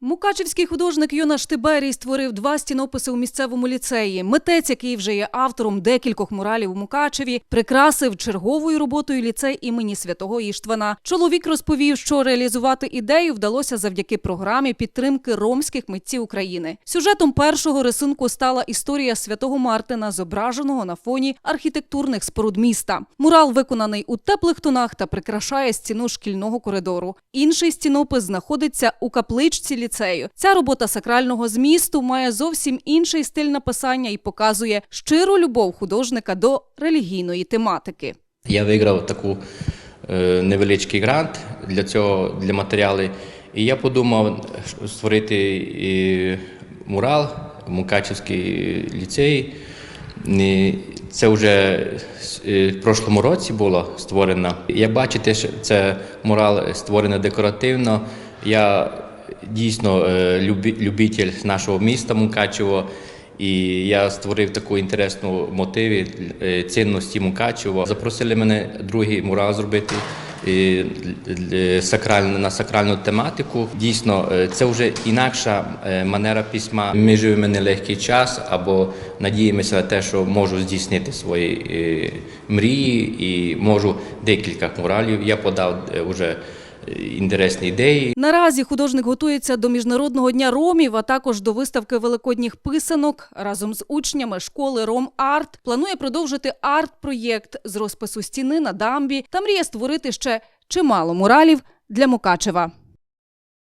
Мукачевський художник Йона Штиберій створив два стінописи у місцевому ліцеї. Митець, який вже є автором декількох муралів у Мукачеві, прикрасив черговою роботою ліцей імені святого Іштвана. Чоловік розповів, що реалізувати ідею вдалося завдяки програмі підтримки ромських митців України. Сюжетом першого рисунку стала історія святого Мартина, зображеного на фоні архітектурних споруд міста. Мурал виконаний у теплих тонах та прикрашає стіну шкільного коридору. Інший стінопис знаходиться у капличці ліцею. Ця робота сакрального змісту має зовсім інший стиль написання і показує щиру любов художника до релігійної тематики. Я виграв таку е, невеличкий грант для цього для матеріалу. І я подумав створити і мурал Мукачевський ліцей. Це вже е, в прошлому році було створено. Як бачите, це мурал створений декоративно. Я дійсно е, любитель нашого міста Мукачево. І я створив таку інтересну мотиві е, цінності Мукачева. Запросили мене другий мурал зробити е, на сакральну тематику. Дійсно, це вже інакша манера письма. Ми живемо нелегкий час або надіємося на те, що можу здійснити свої мрії і можу декілька муралів. Я подав вже інтересні ідеї. Наразі художник готується до міжнародного дня ромів, а також до виставки великодніх писанок разом з учнями школи Ром Арт. Планує продовжити арт-проєкт з розпису стіни на дамбі та мріє створити ще чимало муралів для Мукачева.